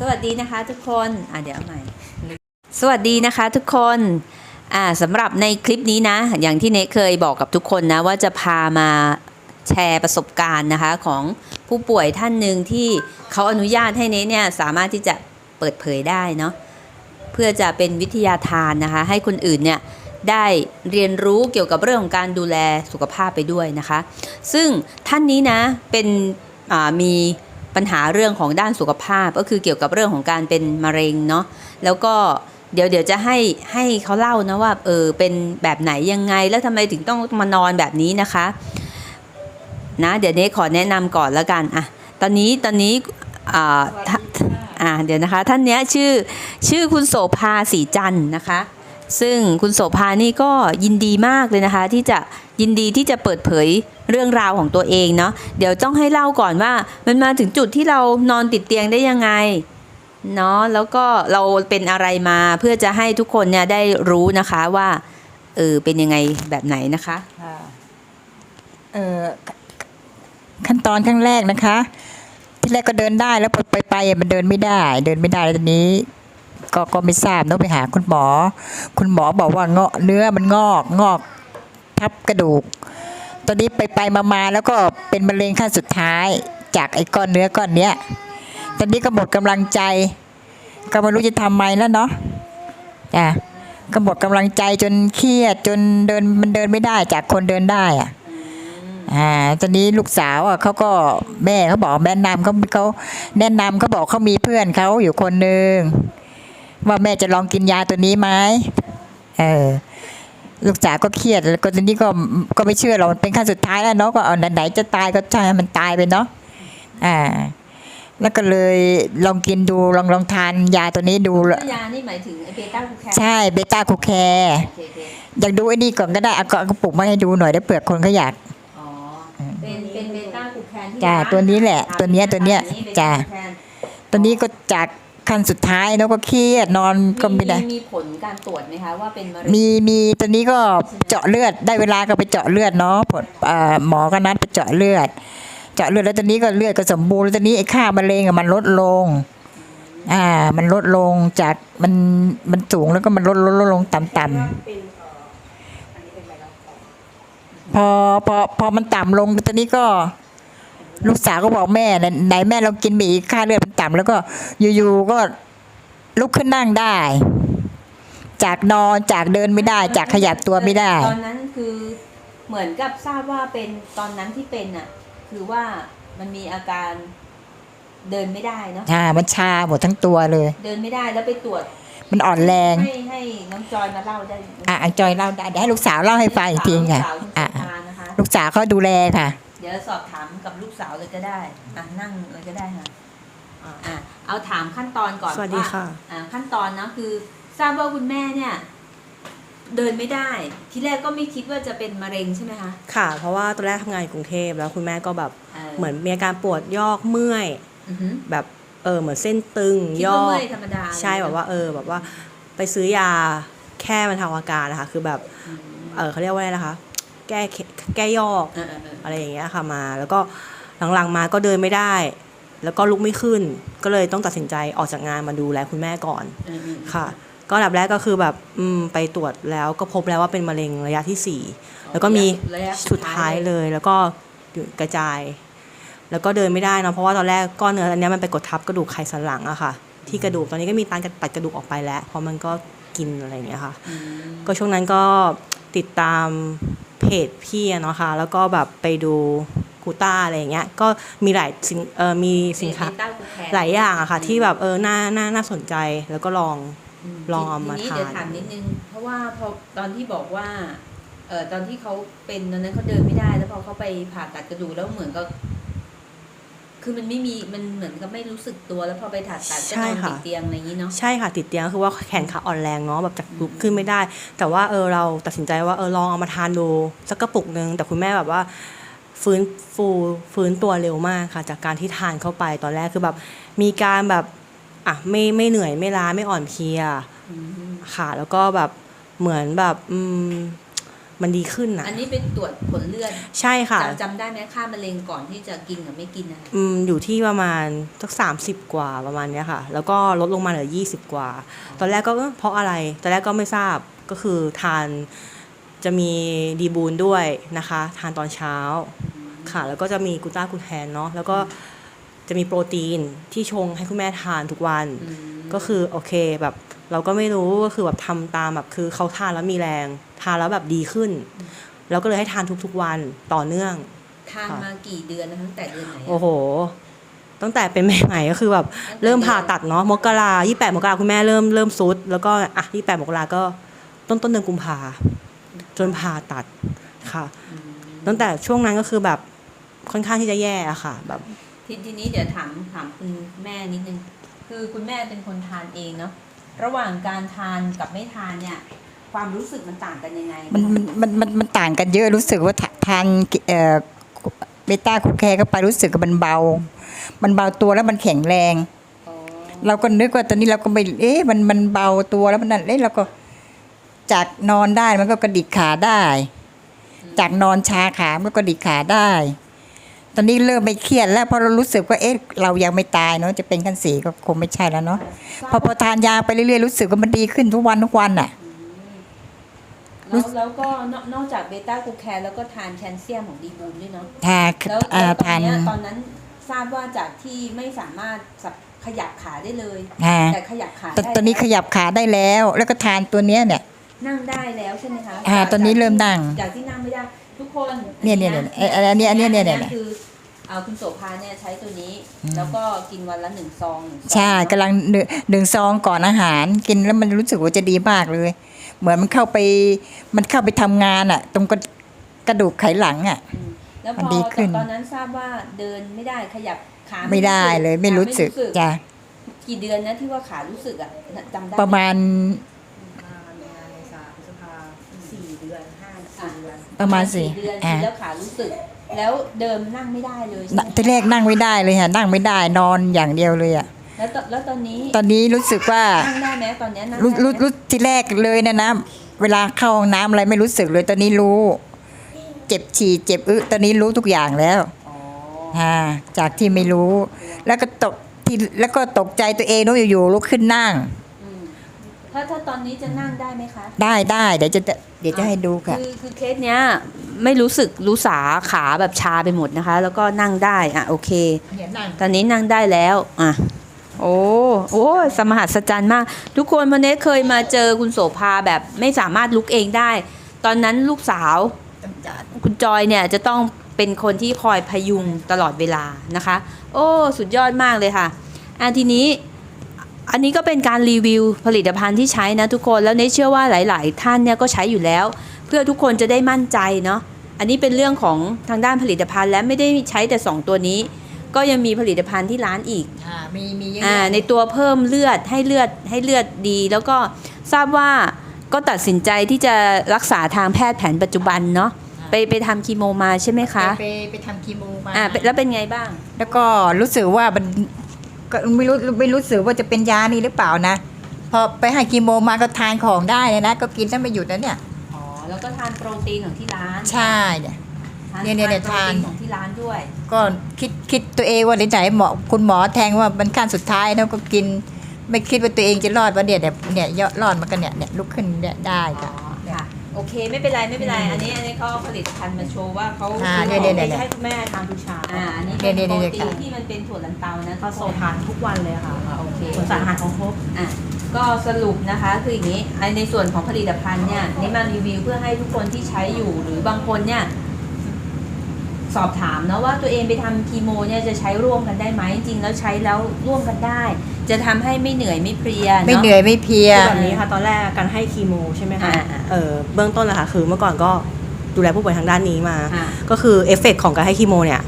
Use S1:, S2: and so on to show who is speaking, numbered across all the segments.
S1: สวัสดีนะคะทุกคนอะเดี๋ยวใหม่ สวัสดีนะคะทุกคนอ่าสำหรับในคลิปนี้นะ อย่างที่เนเคยบอกกับทุกคนนะ ว่าจะพามาแชร์ประสบการณ์นะคะของผู้ป่วยท่านหนึ่งที่เขาอนุญาตให้เนเนี่ยสามารถที่จะเปิดเผยได้เนาะเพื่อจะเป็นวิทยาทานนะคะ ให้คนอื่นเนี่ยได้เรียนรู้เกี่ยวกับเรื่องของการดูแลสุขภาพไปด้วยนะคะ ซึ่งท่านนี้นะเป็นมี ปัญหาเรื่องของด้านสุขภาพก็คือเกี่ยวกับเรื่องของการเป็นมะเร็งเนาะแล้วก็เดี๋ยวเดี๋ยวจะให้ให้เขาเล่านะว่าเออเป็นแบบไหนยังไง แล้วทำไมถึงต้องมานอนแบบนี้นะคะนะเดี๋ยวเนี้ขอแนะนำก่อนแล้วกันอะตอนนี้ตอนนี้อ่าอ่าเดี๋ยวนะคะท่านเนี้ยชื่อชื่อคุณโสภาสีจันทร์นะคะ ซึ่งคุณโสภานี่ก็ยินดีมากเลยนะคะที่จะ ยินดีที่จะเปิดเผยเรื่องราวของตัวเองเนาะเดี๋ยวต้องให้เล่าก่อนว่า มันมาถึงจุดที่เรานอนติดเตียงได้ยังไงเนาะแล้วก็เราเป็นอะไรมาเพื่อจะให้ทุกคนเนี่ยได้รู้นะคะว่าเออเป็นยังไงแบบไหนนะคะ
S2: เออขั้นตอนขั้นแรกนะคะ ที่แรกก็เดินได้แล้วพอไปไปมันเดินไม่ได้ เดินไม่ได้ตอนนี้ ก็ก็ไม่ทราบต้องไปหาคุณหมอ คุณหมอบอกว่าเงาะเนื้อมันงอกงอก ทับกระดูก ตอนนี้ไปไปๆมาแล้วก็เป็นมะเร็งขั้นสุดท้าย จากไอ้ก้อนเนื้อก้อนเนี้ย ตอนนี้ก็หมดกำลังใจ ก็ไม่รู้จะทำไมแล้วเนาะจ้ะก็หมดกำลังใจจนเครียดจนเดินมันเดินไม่ได้จากคนเดินได้อะอ่าตอนนี้ลูกสาวอะเขาก็แม่เขาบอกแนะนำเขาเขาแนะนำเขาบอกเขามีเพื่อนเขาอยู่คนหนึ่งว่าแม่จะลองกินยาตัวนี้ไหมเออ ลูกสาวก็เครียดแล้วก็ตอนนี้ก็ก็ไม่เชื่อหรอกมันเป็นขั้นสุดท้ายแล้วเนาะก็เอาไหนๆจะตายก็ใช่ให้มันตายไปเนาะอ่า แล้วก็เลยลองกินดูลองลองทานยาตัวนี้ดู
S1: ยานี่หมายถึงไอเบต้าคูแค
S2: ใช่เบต้าคูแคร์
S1: โอเคโอเค
S2: อยากดูไอ้นี่ก่อนก็ได้เอาก็เอากระปุกมาให้ดูหน่อยได้เปลือกคนเขาอยาก
S1: อ๋อเป็นเป็นเบต้าคูแคนที่
S2: จ้ะ
S1: ร้าน
S2: ตัวนี้แหละ ตัวเนี้ยตัวเนี้ย
S1: บ
S2: จ้ะ
S1: ต้าคูแคน
S2: ตอนนี้ก็จาก ขั้นสุดท้ายแล้วก็เครียดนอนก็ไม่ได้
S1: มีผลการตรวจไหมคะว่าเป็นมะเร็ง
S2: มีมีตอนนี้ก็เจาะเลือดได้เวลาก็ไปเจาะเลือดเนาะผลเอ่อหมอก็นัดไปเจาะเลือด เจาะเลือดแล้วตอนนี้ก็เลือดก็สมบูรณ์แล้วตอนนี้ไอ้ค่ามะเร็งอะมันลดลงอ่า มันลดลงจากมันมันสูงแล้วก็มันลดลดลดลงต่ำๆพอพอพอมันต่ำลงตอนนี้ก็ ลูกสาวก็บอกแม่ไหนไหนแม่เรากินไปอีกค่าเลือดมันต่ำแล้วก็อยู่ๆก็ลุกขึ้นนั่งได้ จากนอนจากเดินไม่ได้ จากขยับตัวไม่ได้
S1: ตอนนั้นคือเหมือนกับทราบว่าเป็นตอนนั้นที่เป็นอะ คือว่ามันมีอาการเดินไม่ได้เนาะ
S2: อ่ามันชาหมดทั้งตัวเลย
S1: เดินไม่ได้แล้วไปตรวจ
S2: มันอ่อนแรง
S1: ให้ให้น้องจอยมาเล่าได้
S2: อะอะจอยเล่าได้เดี๋ยวให้ลูกสาวเล่าให้ฟังอีกทีค่ะ
S1: ลูกสาวคุณ
S2: อะ
S1: โสภานะคะ
S2: ลูกสาวเขาดูแลค่ะ
S1: เดี๋ยวสอบถามกับลูกสาวเลยก็ได้อะนั่งเลยก็ได้ค่ะอะอะเอาถามขั้นตอนก่อน
S3: สวัสดีค่ะ
S1: อ่าขั้นตอนนะคือทราบว่าคุณแม่เนี่ย เดินไม่ได้ ที่แรกก็ไม่คิดว่าจะเป็นมะเร็งใช่ไหมคะ
S3: ค่ะ เพราะว่าตอนแรกทำงานอยู่กรุงเทพแล้วคุณแม่ก็แบบเหมือนมีอาการปวดยอกเมื่อย
S1: อือหือ
S3: แบบเออเหมือนเส้นตึง
S1: คิด
S3: ย
S1: ว่า
S3: อก
S1: เมื่อยธรรมดา
S3: ใช่แบบว่า เออ แบบว่า ไปซื้อยาแค่บรรเทาอาการนะคะ คือแบบ เออเขาเรียกว่าอะไรนะคะ แก้แก้ยอก
S1: เออเออเออ
S3: อะไรอย่างเงี้ยค่ะมา แล้วก็หลังๆมาก็เดินไม่ได้ แล้วก็ลุกไม่ขึ้น ก็เลยต้องตัดสินใจออกจากงานมาดูแลคุณแม่ก่อน
S1: เออเออ
S3: ค่ะ ก็อันดับแรกก็คือแบบอืมไปตรวจแล้วก็พบแล้วว่าเป็นมะเร็งระยะที่สี่แล้วก็มี
S1: ระยะ
S3: สุดท้ายเลย แล้วก็กระจาย แล้วก็เดินไม่ได้เนอะเพราะว่าตอนแรกก้อนเนื้ออันเนี้ยมันไปกดทับกระดูกไขสันหลังอะค่ะ ที่กระดูกตอนนี้ก็มีการตัดกระดูกออกไปแล้ว เพราะมันก็กินอะไรอย่างเงี้ยค่ะ
S1: อืม
S3: ก็ช่วงนั้นก็ติดตาม เพจพี่อะเนาะค่ะแล้วก็แบบไปดูกูต้าอะไรอย่างเงี้ยก็มีหลายสินเออมีสินค้า
S1: เบต้กูแคน
S3: หลายอย่างอะค่ะ ที่แบบเออน่าน่าน่าสนใจแล้วก็ลอง
S1: ม
S3: ลองเอามา
S1: ทีนี้
S3: ทาน
S1: เดี๋ยวถามนิดนึง เพราะว่าพอตอนที่บอกว่าเอ่อตอนที่เขาเป็นตอนนั้นเขาเดินไม่ได้ แล้วพอเขาไปผ่าตัดกระดูกแล้วเหมือนกับ คือมันไม่มีมันเหมือนกับไม่รู้สึกตัวแล้วพอไปผ่าตัดก็
S3: ใช่
S1: นอน
S3: ค่ะ
S1: ติดเตียงอะไรอย่างนี้เนาะ
S3: ใช่ค่ะติดเตียงก็คือว่าแขนขาอ่อนแรงเนาะแบบจากลุกขึ้นไม่ได้ แต่ว่าเออเราตัดสินใจว่าเออลองเอามาทานดูสักกระปุกหนึ่งแต่คุณแม่แบบว่าฟื้นฟูฟื้นตัวเร็วมากค่ะ จากการที่ทานเข้าไปตอนแรกคือแบบมีการแบบอะไม่ไม่เหนื่อยไม่ล้าไม่อ่อนเพลีย
S1: อืม
S3: ค่ะ แล้วก็แบบเหมือนแบบอืม มันดีขึ้นอะ
S1: อันนี้เป็นตรวจผลเลือด
S3: ใช่ค่ะ
S1: จำจำได้ไหมค่ามะเร็งก่อนที่จะกินกับไม่กินนะ
S3: อืมอยู่ที่ประมาณสักสามสิบกว่าประมาณเนี้ยค่ะ แล้วก็ลดลงมาเหลือยี่สิบกว่า ตอนแรกก็เอ๊ะเพราะอะไรตอนแรกก็ไม่ทราบก็คือทานจะมีดีบูนด้วยนะคะ ทานตอนเช้าค่ะ แล้วก็จะมีกลูต้ากูแทนเนาะแล้วก็จะมีโปรตีนที่ชงให้คุณแม่ทานทุกวันก็คือโอเคแบบเราก็ไม่รู้ก็คือแบบทำตามแบบคือเขาทานแล้วมีแรง ทานแล้วแบบดีขึ้น เราก็เลยให้ทานทุกๆวันต่อเนื่อง
S1: ทานมากี่เดือนนะตั้งแต่เดือนไหนอะ
S3: โอ้โห ตั้งแต่เป็นใหม่ๆก็คือแบบเริ่มผ่าตัดเนาะมกรายี่แปดมกราคุณแม่เริ่มเริ่มซุด แล้วก็อะยี่แปดมกราก็ต้นต้นเดือนกุมภาจนผ่าตัดค่ะ ตั้งแต่ช่วงนั้นก็คือแบบค่อนข้างที่จะแย่อะค่ะ แบบ
S1: ทีทีนี้เดี๋ยวถามถามคุณแม่นิดนึง คือคุณแม่เป็นคนทานเองเนาะระหว่างการทานกับไม่ทานเนี่ย ความรู้สึกมันต่างกันยังไง
S2: มันมันมันมันมันต่างกันเยอะรู้สึกว่าทาทานเอ่อเบต้าคูแคร์เข้าไปรู้สึกว่ามันเบา มันเบาตัวแล้วมันแข็งแรง
S1: อ๋อ
S2: เราก็นึกว่าตอนนี้เราก็ไม่เอ๊ะมันมันเบาตัวแล้วมันนั่นเอ๊ะเราก็จากนอนได้มันก็กระดิกขาได้ จากนอนชาขามันก็กระดิกขาได้ ตอนนี้เริ่มไม่เครียดแล้วเพราะเรารู้สึกว่าเอ๊ะเรายังไม่ตายเนาะจะเป็นขั้นสีก็คงไม่ใช่แล้วเนาะพอพอทานยาไปเรื่อยๆรู้สึกว่ามันดีขึ้นทุกวันทุกวันอะ
S1: แล้วแล้วก็นอกนอกจากเบต้ากลูแคนแล้วก็ทานแคลเซียมของดีบูนด้วยเนาะ
S2: ทา
S1: แล้ว
S2: อ่า
S1: แล้วตอ
S2: ทานน
S1: เนี้ยตอนนั้นทราบว่าจากที่ไม่สามารถสับขยับขาได้เลย
S2: อ่า
S1: แต่ขยับขา
S2: ต
S1: ได้
S2: ตอนนี้ขยับขาได้แล้ว แล้วก็ทานตัวเนี้ยเนี่ย
S1: นั่งได้แล้วใช่ไหมคะ
S2: อ่า
S1: จาก
S2: ตอนนี้เริ่มนั่ง
S1: จากที่นั่งไม่ได้ทุกคน
S2: เนี่ยเนี่ยเนี่ยเอ่ออันนี้อันนี้เนี่ยเนี่ยเนี่ย
S1: คือเอาคุณโสภาเนี่ยใช้ตัวนี้
S2: อืม
S1: แล้วก็กินวันละหนึ่งซองหนึ่งซอง
S2: ใช่กำลังหนึ่งหนึ่งซองก่อนอาหาร กินแล้วมันรู้สึกว่าจะดีมากเลย เหมือนมันเข้าไป มันเข้าไปทำงานอะ ตรงกระกระดูกไขหลังอะ
S1: อืมแล้วพ
S2: มัน
S1: อ
S2: ดีขึ้น
S1: ตอนนั้นทราบว่าเดินไม่ได้ขยับขา
S2: ไม่ได้เลยไม่รู้สึกจ้ะ
S1: กี่เดือนนะที่ว่าขารู้สึกอะจำได้ไห
S2: ประมาณ
S1: สี่เดือนห้าสี่เดือน
S2: ประมาณสี่
S1: เดือน
S2: อ่า
S1: แล้วขารู้สึก แล้วเดินนั่งไม่ได้เลยใช่ไหม
S2: ที่แรกนั่งไม่ได้เลยค่ะนั่งไม่ได้นอนอย่างเดียวเลยอะ
S1: แล้วตแล้วตอนนี้
S2: ตอนนี้รู้สึกว่า
S1: นั่งได้ไหมตอนเนี้ยนั่ง
S2: รู้
S1: ได้ไหม
S2: รู้รู้ที่แรกเลยนะนะเวลาเข้าห้องน้ำอะไรไม่รู้สึกเลย ตอนนี้รู้ เจ็บฉี่เจ็บอึตอนนี้รู้ทุกอย่างแล้ว
S1: อ๋อ
S2: อ่าจากที่ไม่รู้ แล้วก็ตกที่แล้วก็ตกใจตัวเองนู้อยู่ๆลุกขึ้นนั่ง
S1: อืมถ้าถ้าตอนนี้จะนั่งได้ไหมคะ
S2: ได้ได้เดี๋ยวจะเดี๋ยวจะให้ดูค่ะ
S1: คือคือเคสเนี้ยไม่รู้สึกรู้สาขาแบบชาไปหมดนะคะ แล้วก็นั่งได้อะโอเค ตอนนี้นั่งได้แล้วอะ โอ้โอ้สมหัศจรรย์มาก ทุกคนวันนี้เคยมาเจอคุณโสภาแบบไม่สามารถลุกเองได้ ตอนนั้นลูกสาวคุณจอยเนี่ยจะต้องเป็นคนที่คอยพยุงตลอดเวลานะคะ โอ้ สุดยอดมากเลยค่ะอันทีนี้อันนี้ก็เป็นการรีวิวผลิตภัณฑ์ที่ใช้นะทุกคนแล้วเนเชื่อว่าหลาย ๆ ท่านเนี่ยก็ใช้อยู่แล้ว เพื่อทุกคนจะได้มั่นใจเนาะอันนี้เป็นเรื่องของทางด้านผลิตภัณฑ์และไม่ได้ใช้แต่ 2 ตัวนี้ ก็ยังมีผลิตภัณฑ์ที่ร้านอีก
S2: อ่ามีมีเยอะ
S1: อ่า
S2: แยะ
S1: ในตัวเพิ่มเลือดให้เลือดให้เลือดดี แล้วก็ทราบว่าก็ตัดสินใจที่จะรักษาทางแพทย์แผนปัจจุบันเนาะไปไปทำคีโมมาใช่ไหมคะ
S2: ไปไปทำคีโมมา
S1: อ่าเป็นแล้วเป็นไงบ้าง
S2: แล้วก็รู้สึกว่ามันก็ไม่รู้ไม่รู้สึกว่าจะเป็นยานี่หรือเปล่านะพอไปให้คีโมมาก็ทานของได้เลยนะ ก็กินได้ไม่หยุดนะเนี่ย
S1: อ๋อแล้วก็ทานโปรตีนของที่ร้าน
S2: ใช่เนี่ย
S1: ทาน
S2: เนี่ยเนี่ยเนี่ย
S1: โปรตีน
S2: ทาน
S1: ของที่ร้านด้วย
S2: ก็คิดคิดตัวเองว่าไหนๆหมอคุณหมอแทงว่ามันขั้นสุดท้ายแล้วก็กิน ไม่คิดว่าตัวเองจะรอดว่าเนี่ยเนี่ยเนี่ยยอดรอดมันก็เนี่ยเนี่ยลุกขึ้นเนี่ยได้
S1: อ๋
S2: ค่ะ
S1: อค่ะ โอเคไม่เป็นไรไม่เป็นไร อันนี้อันนี้เขาเอาผลิตภัณฑ์มาโชว์ว่าเขา
S2: อ่า
S1: คือ
S2: เนี่ยเนี่ย
S3: ไม่ใช่คุณแม่ทานทุกเช้า
S1: อ่าอันนี้
S2: เนี่
S1: เป็
S2: ย
S1: น
S2: เนี่ย
S1: โปร
S2: เนี่ย
S1: ตี
S2: ค่ะ
S1: นที่มันเป็นถั่วลันเตานะ
S3: ผสมทานทุกวันเลยค่ะ
S1: อ่าโอเค
S3: ส่วนสารอาหารของครบ
S1: อะก็สรุปนะคะคืออย่างนี้ไอ้ในส่วนของผลิตภัณฑ์เนี่ยนี่มารีวิวเพื่อให้ทุกคนที่ใช้อยู่หรือบางคนเนี่ย สอบถามนะว่าตัวเองไปทำคีโมเนี่ยจะใช้ร่วมกันได้ไหมจริงๆแล้วใช้แล้วร่วมกันได้ จะทำให้ไม่เหนื่อยไม่เพลีย
S2: ไม่าะเหนื่อยไม่เพลีย
S3: คือแบบนี้ค่ะตอนแรกการให้คีโมใช่ไหมคะ
S1: อ่าอ่า
S3: เออเบื้องต้นนะคะคือเมื่อก่อนก็ดูแลผู้ป่วยทางด้านนี้มา
S1: อ่า
S3: ก็คือเอฟเฟกต์ของการให้คีโมเนี่ย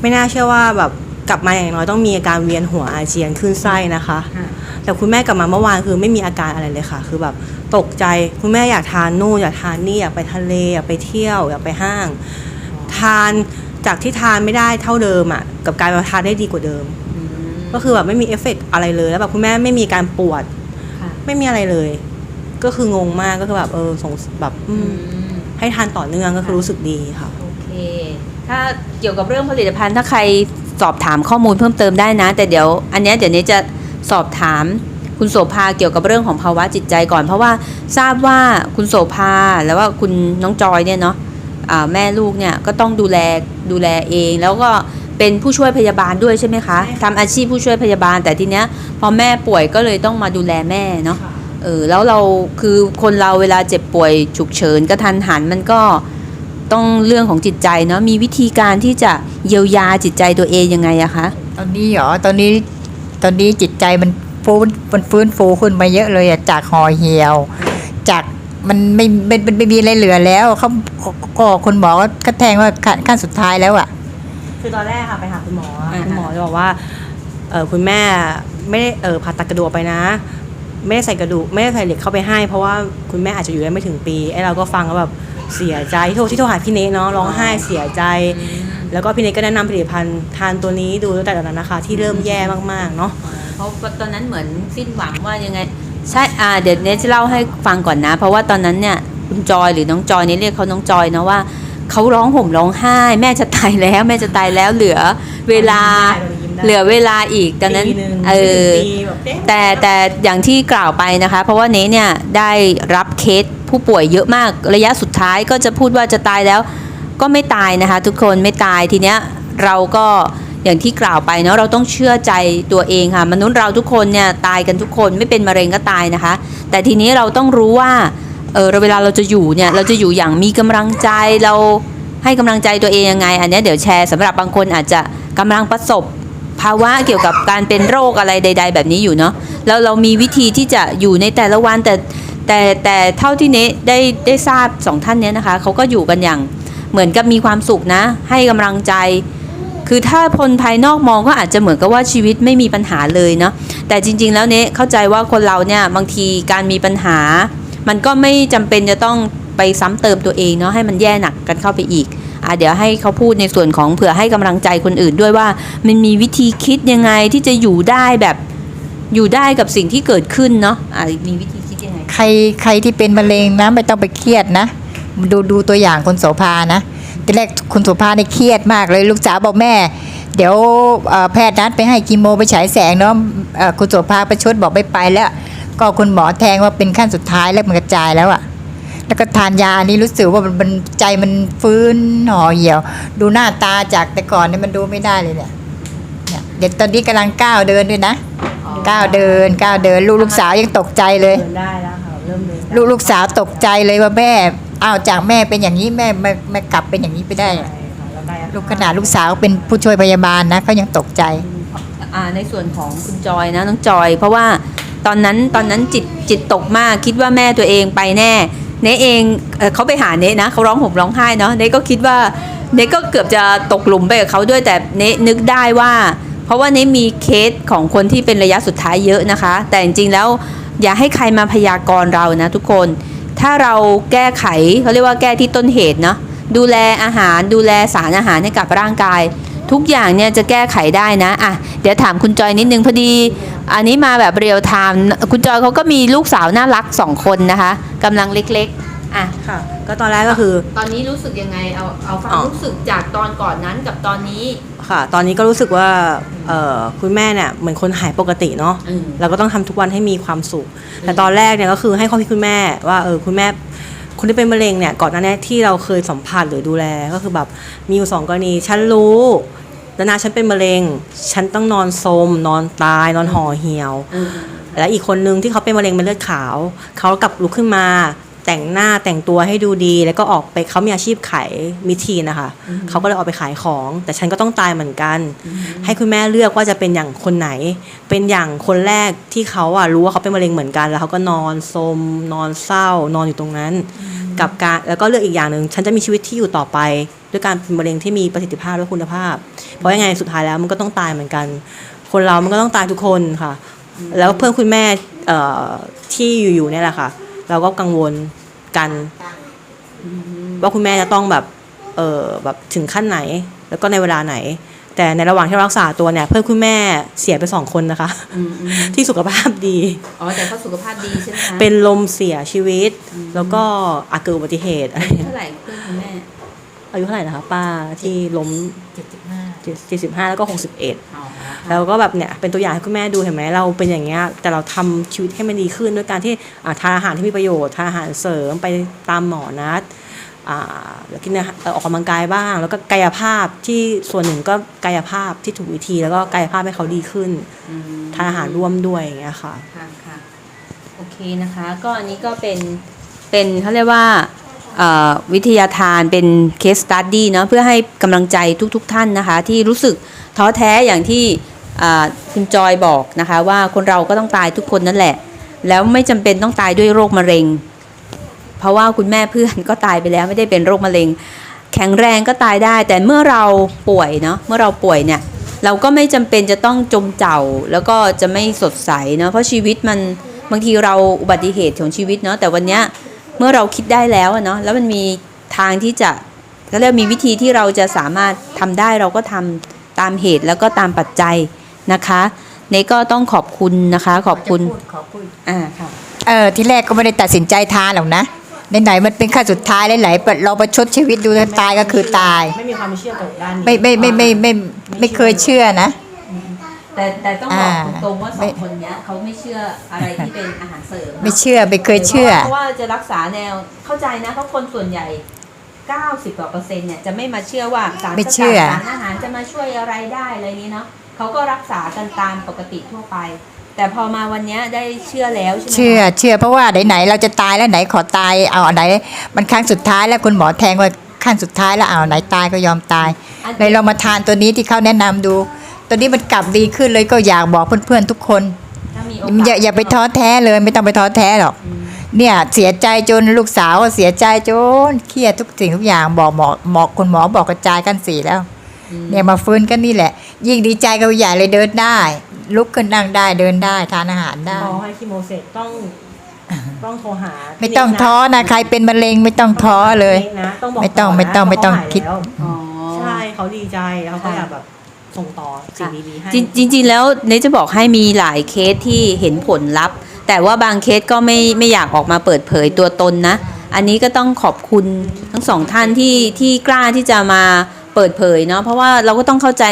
S3: ไม่น่าเชื่อว่าแบบกลับมาอย่างน้อยต้องมีอาการเวียนหัวอาเจียนขึ้นไส้นะคะ
S1: อะ
S3: แต่คุณแม่กลับมาเมื่อวานคือไม่มีอาการอะไรเลยค่ะ คือแบบตกใจคุณแม่อยากทานนู่นอยากทานนี่อยากไปทะเลอยากไปเที่ยวอยากไปห้าง ทานจากที่ทานไม่ได้เท่าเดิมอะกับการมาทานได้ดีกว่าเดิม
S1: อืม
S3: ก็คือแบบไม่มีเอฟเฟกต์อะไรเลยแล้วแบบคุณแม่ไม่มีการปวด
S1: ค่ะ
S3: ไม่มีอะไรเลย ก็คืองงมากก็คือแบบเออสงแบบอื
S1: อื
S3: ม
S1: ม
S3: ให้ทานต่อเนื่องก็คือรู้สึกดีค่ะ
S1: โอเค ถ้าเกี่ยวกับเรื่องผลิตภัณฑ์ถ้าใครสอบถามข้อมูลเพิ่มเติมได้นะ แต่เดี๋ยว อันเนี้ยเดี๋ยวนี้จะสอบถามคุณโสภาเกี่ยวกับเรื่องของภาวะจิตใจก่อน เพราะว่าทราบว่าคุณโสภาแล้วว่าคุณน้องจอยเนี่ยเนาะอ่า แม่ลูกเนี่ยก็ต้องดูแลดูแลเอง แล้วก็เป็นผู้ช่วยพยาบาลด้วยใช่ไหมคะ
S3: ใช่ค่ะ
S1: ทำอาชีพผู้ช่วยพยาบาล แต่ทีเนี้ยพอแม่ป่วยก็เลยต้องมาดูแลแม่เนาะเออแล้วเราคือคนเราเวลาเจ็บป่วยฉุกเฉินกระทันหันมันก็ต้องเรื่องของจิตใจเนาะมีวิธีการที่จะเยียวยาจิตใจตัวเองยังไงอะคะ
S2: ตอนนี้เหรอตอนนี้ตอนนี้จิตใจมันฟื้นมันฟื้นฟูขึ้นมาเยอะเลยอะจากห่อเหี่ยว จาก มันไม่ไม่ไม่ไม่มีอะไรเหลือแล้วเขาก็ก็คนหมอก็แทงว่าขั้นขั้นสุดท้ายแล้วอะ
S3: คือตอนแรกค่ะไปหาคุณหมออะ
S1: อ่า
S3: คุณหมอจะบอกว่าเออคุณแม่ไม่ได้เออผ่าตัดกระดูกออกไปนะ ไม่ได้ใส่กระดูกไม่ได้ใส่เหล็กเข้าไปให้ เพราะว่าคุณแม่อาจจะอยู่ได้ไม่ถึงปีไอ้เราก็ฟังแล้วแบบเสียใจที่โทรที่โทรหาพี่เนทเนาะร้องไห้เสียใจ แล้วก็พี่เนทก็แนะนำผลิตภัณฑ์ทานตัวนี้ดูตั้งแต่ตอนนั้นนะคะที่เริ่มแย่มากๆเนาะ
S1: เพราะตอนนั้นเหมือนสิ้นหวังว่ายังไง ใช่อ่าเดี๋ยวเนทจะเล่าให้ฟังก่อนนะ เพราะว่าตอนนั้นเนี่ยคุณจอยหรือน้องจอยเนี่ยเรียกเขาน้องจอยนะว่าเขาร้องห่มร้องไห้ แม่จะตายแล้ว แม่จะตายแล้วเหลือเวลาเหลือเวลาอีกตอนนั้น
S3: ปีหง
S1: เออ
S3: ปีแบบเอ๊ะ
S1: แต่แต่อย่างที่กล่าวไปนะคะ เพราะว่าเนเนี่ยได้รับเคสผู้ป่วยเยอะมากระยะสุดท้ายก็จะพูดว่าจะตายแล้ว ก็ไม่ตายนะคะ ทุกคนไม่ตายทีเนี้ยเราก็ อย่างที่กล่าวไปเนาะเราต้องเชื่อใจตัวเองค่ะ มนุษย์เราทุกคนเนี่ยตายกันทุกคนไม่เป็นมะเร็งก็ตายนะคะ แต่ทีนี้เราต้องรู้ว่าเออเวลาเราจะอยู่เนี่ยเราจะอยู่อย่างมีกำลังใจเราให้กำลังใจตัวเองยังไง อันนี้เดี๋ยวแชร์สำหรับบางคนอาจจะกำลังประสบ ภาวะเกี่ยวกับการเป็นโรคอะไรใด ๆ แบบนี้อยู่เนาะแล้วเรามีวิธีที่จะอยู่ในแต่ละวันแต่แต่แต่เท่าที่เนได้ได้ทราบสองท่านเนี้ยนะคะเขาก็อยู่กันอย่างเหมือนกับมีความสุขนะ ให้กำลังใจ คือถ้าคนภายนอกมองก็อาจจะเหมือนกับว่าชีวิตไม่มีปัญหาเลยเนาะแต่จริง ๆ แล้วเนี้เข้าใจว่าคนเราเนี่ยบางทีการมีปัญหา มันก็ไม่จำเป็นจะต้องไปซ้ำเติมตัวเองเนาะให้มันแย่หนักกันเข้าไปอีกอะเดี๋ยวให้เขาพูดในส่วนของเผื่อให้กำลังใจคนอื่นด้วยว่า มันมีวิธีคิดยังไงที่จะอยู่ได้แบบอยู่ได้กับสิ่งที่เกิดขึ้นเนาะอะมีวิธีคิดยังไง
S2: ใครใครที่เป็นมะเร็งนะไม่ต้องไปเครียดนะ ดูดูตัวอย่างคนโสภานะ ทีแรกคุณโสภาเนี่ยเครียดมากเลยลูกสาวบอกแม่ เดี๋ยวเอ่อแพทย์นัดไปให้กีโมไปฉายแสงเนาะเอ่อคุณโสภาประชดบอกไม่ไปแล้ว ก็คุณหมอแทงว่าเป็นขั้นสุดท้ายแล้วมันกระจายแล้วอะแล้วก็ทานยานี้รู้สึกว่ามันมันใจมันฟื้นห่อเหี่ยว ดูหน้าตาจากแต่ก่อนเนี่ยมันดูไม่ได้เลยเนี่ยเนี่ยเดี๋ยวตอนนี้กำลังก้าวเดินด้วยนะก้าวเดินก้าวเดิน ลูกลูกสาวยังตกใจเลย
S3: เดินได้แล้วค่ะเริ่มเดินได้
S2: ลูกลูกสาวตกใจเลยว่าแม่ อ้าวจากแม่เป็นอย่างนี้แม่แม่แม่กลับเป็นอย่างนี้ไปได้
S3: ใช่ค่ะแล้วได้
S2: ลูกขนาดลูกสาวเป็นผู้ช่วยพยาบาลนะเขายังตกใจ
S1: อ่าในส่วนของคุณจอยนะน้องจอย เพราะว่าตอนนั้นตอนนั้นจิตจิตตกมากคิดว่าแม่ตัวเองไปแน่ เนเองเอ่อเขาไปหาเนนะเขาร้องห่มร้องไห้เนาะเนก็คิดว่าเนก็เกือบจะตกหลุมไปกับเขาด้วยแต่เนนึกได้ว่า เพราะว่าเนมีเคสของคนที่เป็นระยะสุดท้ายเยอะนะคะ แต่จริงๆแล้วอย่าให้ใครมาพยากรณ์เรานะทุกคน ถ้าเราแก้ไขเขาเรียกว่าแก้ที่ต้นเหตุเนาะดูแลอาหารดูแลสารอาหารให้กับร่างกาย ทุกอย่างเนี่ยจะแก้ไขได้นะอะเดี๋ยวถามคุณจอยนิดนึงพอดี อันนี้มาแบบเรียลไทม์คุณจอยเขาก็มีลูกสาวน่ารักสองคนนะคะกำลังเล็กๆ อะ
S3: ค่ะ ก็ตอนแรกก็คือ
S1: ตอนนี้รู้สึกยังไงเอาเอาความ
S3: อ๋อ
S1: รู้สึกจากตอนก่อนนั้นกับตอนนี้
S3: ค่ะ ตอนนี้ก็รู้สึกว่าเอ่อคุณแม่เนี่ยเหมือนคนหายปกติเนาะ
S1: อืม
S3: เราก็ต้องทำทุกวันให้มีความสุข แต่ตอนแรกเนี่ยก็คือให้ข้อคิดคุณแม่ว่าเออคุณแม่คนที่เป็นมะเร็งเนี่ยก่อนหน้านี้ที่เราเคยสัมผัสหรือดูแลก็คือแบบมีอยู่สองกรณีฉันรู้แล้วนะฉันเป็นมะเร็ง ฉันต้องนอนโทรมนอนตายนอนห่อเหี่ยว และอีกคนนึงที่เขาเป็นมะเร็งเป็นเลือดขาว เขากลับลุกขึ้นมา แต่งหน้าแต่งตัวให้ดูดี แล้วก็ออกไปเขามีอาชีพขายมิทีนนะคะเขาก็เลยออกไปขายของ แต่ฉันก็ต้องตายเหมือนกัน ให้คุณแม่เลือกว่าจะเป็นอย่างคนไหน เป็นอย่างคนแรกที่เขาอะรู้ว่าเขาเป็นมะเร็งเหมือนกัน แล้วเขาก็นอนโทรมนอนเศร้า นอนอยู่ตรงนั้น กับการแล้วก็เลือกอีกอย่างหนึ่งฉันจะมีชีวิตที่อยู่ต่อไป ด้วยการเป็นมะเร็งที่มีประสิทธิภาพและคุณภาพ เพราะยังไงสุดท้ายแล้วมันก็ต้องตายเหมือนกัน คนเรามันก็ต้องตายทุกคนค่ะ แล้วเพื่อนคุณแม่เอ่อที่อยู่ๆเนี่ยแหละค่ะ เราก็กังวล กันว่าคุณแม่จะต้องแบบเออแบบถึงขั้นไหน แล้วก็ในเวลาไหน แต่แต่ในระหว่างที่เรารักษาตัวเนี่ย เพื่อนคุณแม่เสียไปสองคนนะคะ
S1: อืมอืม
S3: ที่สุขภาพดี
S1: อ๋อแต่เขาสุขภาพดีใช่ไหมคะ
S3: เป็นลมเสียชีวิต แล้วก็อาจเกิดอุบัติเหตุอะไร
S1: เท่าไหร่เพื่อนคุณแม่
S3: อายุเท่าไหร่นะคะป้าที่ล้ม
S2: เจ็ดสิบห้า
S3: เจ็ดสิบห้าแล้วก็หกสิบเอ็ด
S1: อ๋อ
S3: แล้วก็แบบเนี่ยเป็นตัวอย่างให้คุณแม่ดูเห็นไหมเราเป็นอย่างเงี้ยแต่เราทำชีวิตให้มันดีขึ้นด้วยการที่อ่าทานอาหารที่มีประโยชน์ทานอาหารเสริมไปตามหมอนัดอ่าแล้วกินอาหารเอ่อออกกำลังกายบ้าง แล้วก็กายภาพที่ส่วนหนึ่งก็กายภาพที่ถูกวิธี แล้วก็กายภาพให้เขาดีขึ้น
S1: อืม
S3: ทานอาหารร่วมด้วยอย่างเงี้ยค่ะ
S1: ค่ะค่ะโอเคนะคะ ก็อันนี้ก็เป็นเป็นเขาเรียกว่าเอ่อ วิทยาทานเป็น case study เนาะเพื่อให้กำลังใจทุกๆทท่านนะคะ ที่รู้สึกท้อแท้อย่างที่คุณจอยบอกนะคะ ว่าคนเราก็ต้องตายทุกคนนั่นแหละ แล้วไม่จำเป็นต้องตายด้วยโรคมะเร็ง เพราะว่าคุณแม่เพื่อนก็ตายไปแล้วไม่ได้เป็นโรคมะเร็ง แข็งแรงก็ตายได้ แต่เมื่อเราป่วยเนาะเมื่อเราป่วยเนี่ยเราก็ไม่จำเป็นจะต้องจมเจ่าแล้วก็จะไม่สดใสเนาะเพราะชีวิตมันบางทีเราอุบัติเหตุของชีวิตเนาะแต่วันเนี้ย เมื่อเราคิดได้แล้วอะเนาะแล้วมันมีทางที่จะก็เรียกมีวิธีที่เราจะสามารถทำได้เราก็ทำตามเหตุแล้วก็ตามปัจจัยนะคะเนก็ต้องขอบคุณนะคะ ขอบคุณ
S2: จะพูดขอพูด
S1: อ่าค่ะ
S2: เออที่แรกก็ไม่ได้ตัดสินใจทานหรอกนะไหนๆมันเป็นขั้นสุดท้ายหลายๆเราประชดชีวิตดูถ้าตายก็คือตาย
S3: ไม่มีความเชื่อกับด้านนี้
S2: ไม่ไม่ไม่ไม่ไม่ไม่ไม่เคยเชื่อนะ
S1: แต่แต่ต้องบอก
S2: อ่า
S1: ตรงๆว่าสอ
S2: ไม่
S1: งคนเนี้ยเขาไม่เชื่ออะไรที่เป็นอาหารเสริมนะ
S2: ไม่เชื่อไม่เคยเชื่อ
S1: เพราะว่าจะรักษาแนวเข้าใจนะเพราะคนส่วนใหญ่90กว่าเปอร์เซ็นต์เนี่ยจะไม่มาเชื่อว่าสาร
S2: ไม่
S1: ส
S2: เชื่
S1: กัด
S2: อ
S1: สารอาหารจะมาช่วยอะไรได้อะไรนี้เนาะเขาก็รักษากันตามปกติทั่วไป แต่พอมาวันเนี้ยได้เชื่อแล้วใช่ไหมคะ
S2: เชื่อเชื่อเพราะว่าไหนๆเราจะตายแล้วไหนขอตายเอาอันไหน มันครั้งสุดท้ายแล้วคุณหมอแทงว่าขั้นสุดท้ายแล้วเอาไหนตายก็ยอมตาย
S1: อัน
S2: เลยเรามาทานตัวนี้ที่เขาแนะนำดู ตัวนี้มันกลับดีขึ้นเลยก็อยากบอกเพื่อนๆทุกคน
S1: ถ้ามีโอ
S2: อย่ากา
S1: ส
S2: อย่าไปท้อแท้เลยไม่ต้องไปท้อแท้หรอกเนี่ยเสียใจจนลูกสาวก็เสียใจจนเครียดทุกสิ่งทุกอย่างบอกหมอหมอคุณหมอบอกกระจายกันสีแล้วเนี่ยมาฟื้นกันนี่แหละ ยิ่งดีใจกับใหญ่เลยเดินได้ ลุกขึ้นนั่งได้เดินได้ทานอาหารได้
S3: หมอให้คีโมเสร็จต้องต้องโทรหา
S2: ไม่ต้องท้อนะใครเป็นมะเร็งไม่ต้องท้อเลย
S3: นะต้องบอก
S2: ไม่ต้อง
S3: ก่นนะ
S2: ไม่ต้องไม่ต้อง
S3: ว่าเขาหาย
S2: คิด
S3: แล้ว
S1: อ๋อ
S3: ใช่เขาดีใจแล้วเขาก็
S1: ค่ะ
S3: อยากแบบ ส่งต่อสิ่งดีๆให้
S1: จริงจริงๆแล้วเนยจะบอกให้มีหลายเคสที่เห็นผลลัพธ์ แต่ว่าบางเคสก็ไม่ไม่อยากออกมาเปิดเผยตัวตนนะ อันนี้ก็ต้องขอบคุณทั้งสองท่านที่ที่กล้าที่จะมาเปิดเผยเนาะเพราะว่าเราก็ต้องเข้าใจ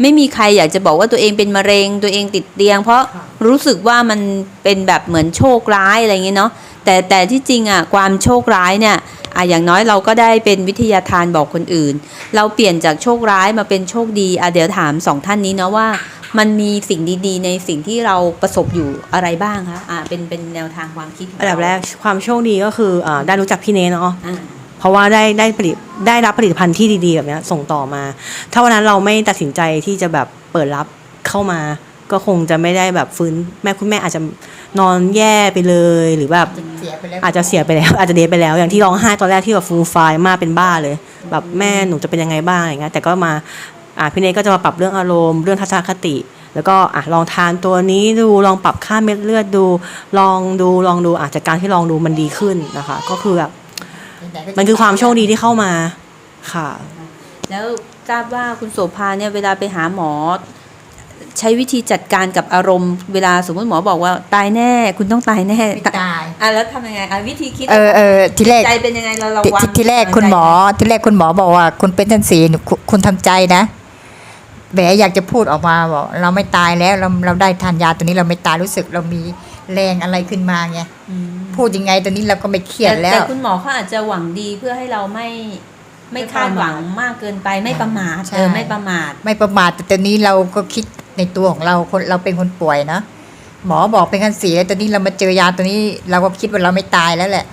S1: ไม่มีใครอยากจะบอกว่าตัวเองเป็นมะเร็งตัวเองติดเตียง เพราะรู้สึกว่ามันเป็นแบบเหมือนโชคร้ายอะไรอย่างเงี้ยเนาะแต่แต่ที่จริงอะความโชคร้ายเนี่ย อะอย่างน้อยเราก็ได้เป็นวิทยาทานบอกคนอื่น เราเปลี่ยนจากโชคร้ายมาเป็นโชคดีอะเดี๋ยวถามสองท่านนี้เนาะว่า มันมีสิ่งดีๆ ในสิ่งที่เราประสบอยู่อะไรบ้างคะอ่าเป็นเป็นแนวทางความคิดของ
S3: อันดับ
S1: เา
S3: แรกความโชคดีก็คืออ่าได้รู้จักพี่เนเนาะ
S1: อ่า
S3: เพราะว่าได้ได้ผลิตได้รับผลิตภัณฑ์ที่ดีๆแบบเนี้ยส่งต่อมา ถ้าวันนั้นเราไม่ตัดสินใจที่จะแบบเปิดรับเข้ามา ก็คงจะไม่ได้แบบฟื้นแม่คุณแม่อาจจะ นอนแย่ไปเลยหรือแบบ
S2: เสียไปแล้ว
S3: อาจจะเสียไปแล้ว อาจจะเดทไปแล้ว อย่างที่ร้องไห้ตอนแรกที่แบบฟูลไฟล์มากเป็นบ้าเลย แบบแม่หนูจะเป็นยังไงบ้างอะไรเงี้ยแต่ก็มาอ่าพี่เนยก็จะมาปรับเรื่องอารมณ์เรื่องทัศนคติ แล้วก็อะลองทานตัวนี้ดูลองปรับค่าเม็ดเลือดดู ลองดูลองดูอาจจะการที่ลองดูมันดีขึ้นนะคะ ก็คือแบบมันคือความโชคดีที่เข้ามาค่ะ
S1: แล้วทราบว่าคุณโสภาเนี่ยเวลาไปหาหมอ ใช้วิธีจัดการกับอารมณ์ เวลาสมมติหมอบอกว่าตายแน่ คุณต้องตายแน่
S2: ไม่ตาย
S1: อะแล้วทำยังไงอะวิธีคิด
S2: เออเออที่แรก
S1: ใจเป็นยังไงเราระ
S2: ที่
S1: วัง
S2: ที่ที่แรกคุณหมอ ที่แรกคุณหมอบอกว่า คุณเป็นทันสีหนูคุณคุณทำใจนะแหมอยากจะพูดออกมาบอกเราไม่ตายแล้วเราเราได้ทานยาตัวนี้เราไม่ตายรู้สึกเรามีแรงอะไรขึ้นมาไง
S1: อืม
S2: พูดยังไงตัวนี้เราก็ไม่เครียด
S1: แต่
S2: แล้ว
S1: แต่คุณหมอเขาอาจจะหวังดีเพื่อให้เราไม่ไม่คาดหวังมากเกินไปไม่ประมาท
S2: ใช่
S1: เออไม่ประมาท
S2: ไม่ประมาทแต่ตอนนี้เราก็คิดในตัวของเราคนเราเป็นคนป่วยนะหมอบอกเป็นคันสีแล้วตอนนี้เรามาเจอยาตัวนี้ เราก็คิดว่าเราไม่ตายแล้วแหละ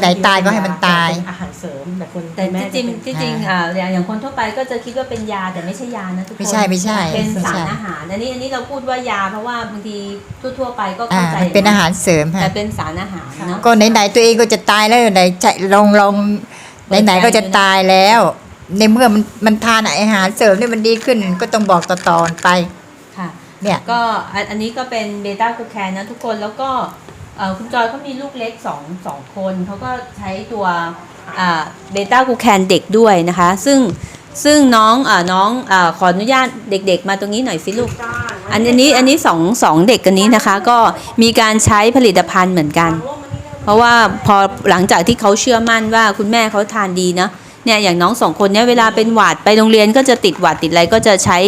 S2: ไหนๆตายก็ให้มันตาย
S3: อาหารเสริมแต่คน
S1: แต่ที่จริงที่จริงอ่าอย่างอย่างคนทั่วไปก็จะคิดว่าเป็นยาแต่ไม่ใช่ยานะทุกคน
S2: ไม่ใช่ไม่ใช่
S1: เป็น
S2: ไม่
S1: สาร
S2: ใช่
S1: อาหารอันนี้อันนี้เราพูดว่ายาเพราะว่าบางทีทั่วๆไปก็
S2: อ่า
S1: เข้าใจ
S2: มันเป็นอาหารเสริม
S1: แต่
S2: ค่ะ
S1: เป็นสารอาหารเนาะ
S2: ก็ไหนๆตัวเองก็จะตายแล้วไหนจะลองลองไหนๆก็จะตายแล้ว ในเมื่อมันมันทานอาหารเสริมนี่มันดีขึ้นก็ต้องบอกต่อๆไป
S1: ค่ะ
S2: เนี่ย
S1: ก็อันนี้ก็เป็นเบต้ากูแคนนะทุกคนแล้วก็คุณจอยเขามีลูกเล็กสองสองคนเขาก็ใช้ตัวเบต้ากูแคนเด็กด้วยนะคะ ซึ่งซึ่งน้องอน้องอขออนุญาตเด็กๆ มาตรงนี้หน่อยสิลูก อันนี้อันนี้สองสองเด็กกันนี้นะคะ ก็มีการใช้ผลิตภัณฑ์เหมือนกัน เพราะว่าพอหลังจากที่เขาเชื่อมั่นว่าคุณแม่เขาทานดีเนาะเนี่ยอย่างน้องสองคนเนี่ยเวลาเป็นหวัดไปโรงเรียนก็จะติดหวัดติดอะไรก็จะใช้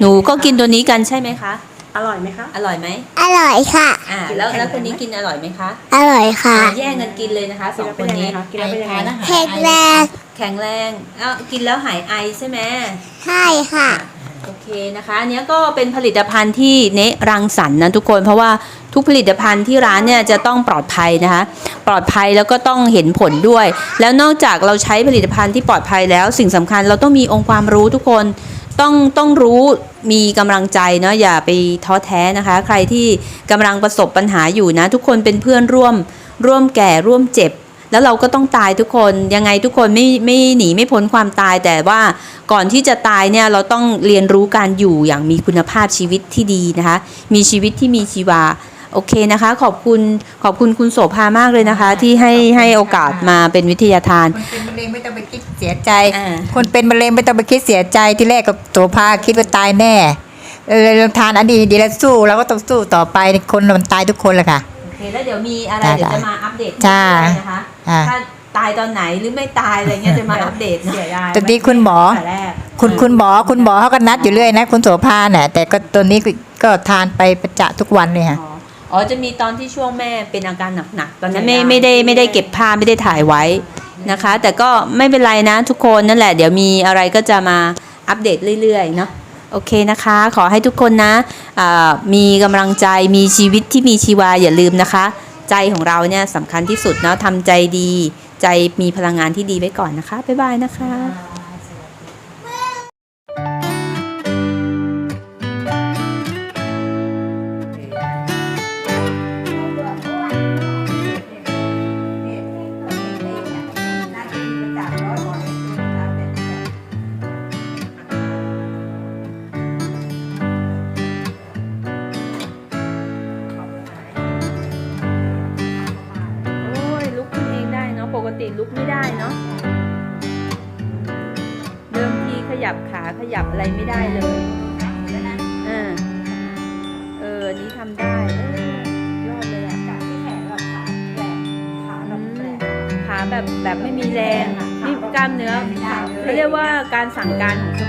S1: หนูก็กินตัวนี้กันใช่ไหมคะ
S3: อร่อยไหมคะ
S1: อร่อยไหม
S4: อร่อยค่ะ
S1: อ่าแล้วแล้วคนนี้กินอร่อยไหมคะ
S4: อร่อยค่ะ
S1: อ่าแย่งกันกินเลยนะคะสองคนนี้
S3: กินแล้วเป็นยังไงคะ
S4: เผ็ดแรง
S1: แข็งแรงเอ้ากินแล้วหายไอใช่ไหม
S4: ใช่ค่ะ
S1: โอเคนะคะอันนี้ก็เป็นผลิตภัณฑ์ที่เนะรังสรรค์นะทุกคนเพราะว่าทุกผลิตภัณฑ์ที่ร้านเนี่ยจะต้องปลอดภัยนะคะ ปลอดภัยแล้วก็ต้องเห็นผลด้วย แล้วนอกจากเราใช้ผลิตภัณฑ์ที่ปลอดภัยแล้ว สิ่งสำคัญเราต้องมีองค์ความรู้ทุกคนต้องต้องรู้มีกำลังใจเนาะอย่าไปท้อแท้นะคะ ใครที่กำลังประสบปัญหาอยู่นะ ทุกคนเป็นเพื่อนร่วมร่วมแก่ร่วมเจ็บ แล้วเราก็ต้องตายทุกคนยังไงทุกคนไม่ไม่หนีไม่พ้นความตายแต่ว่าก่อนที่จะตายเนี่ยเราต้องเรียนรู้การอยู่อย่างมีคุณภาพชีวิตที่ดีนะคะ มีชีวิตที่มีชีวาโอเคนะคะ ขอบคุณขอบคุณคุณโสภามากเลยนะคะ ที่ให้ให้โอกาสมาเป็นวิทยาทาน
S2: คนเป็นมะเร็งไม่ต้องไปคิดเสียใจ
S1: อ่า
S2: คนเป็นมะเร็งไม่ต้องไปคิดเสียใจที่แรกกับตัวพาคิดว่าตายแน่เออเราทานอันดีดีแล้วสู้เราก็ต้องสู้ต่อไปคนมันตายทุกคนแหละค่ะ
S1: โอ เคแล้วเดี๋ยวมีอะไร
S2: ได้
S1: เดี๋ยวจะมาอัปเดต
S2: จ้า
S1: ให้ด้วยนะคะ
S2: อ่า
S1: ถ้าตายตอนไหนหรือไม่ตายอะไรเงี้ยจะมาอัปเดตเนาะ
S3: เสียดาย
S2: แต่ดีคุณหมอ
S3: แต่แรก
S2: คุณคุณหมอคุณหมอเขาก็นัดอยู่เรื่อยนะคุณโสภาเนี่ยแต่ก็ตัวนี้ก็ก็ทานไปประจะทุกวันเลยค่ะ
S1: อ๋ออ๋อจะมีตอนที่ช่วงแม่เป็นอาการหนักๆตอนนั้นไม่ไม่ได้ไม่ได้เก็บภาพไม่ได้ถ่ายไว้นะคะ แต่ก็ไม่เป็นไรนะทุกคนนั่นแหละ เดี๋ยวมีอะไรก็จะมาอัปเดตเรื่อยๆเนาะ โอเคนะคะ ขอให้ทุกคนนะะมีกำลังใจมีชีวิตที่มีชีวาอย่าลืมนะคะ ใจของเราเนี่ยสำคัญที่สุดเนาะทำใจดี ใจมีพลังงานที่ดีไว้ก่อนนะคะ บ๊ายบายนะคะ ขยับขาขยับอะไรไม่ได้เลยอ่าเอออันนี้ทำได้เออยอดเลยอะขาแบบแบบไม่มีแรงนี่กล้ามเนื้อเขาเรียกว่าการสั่งการของส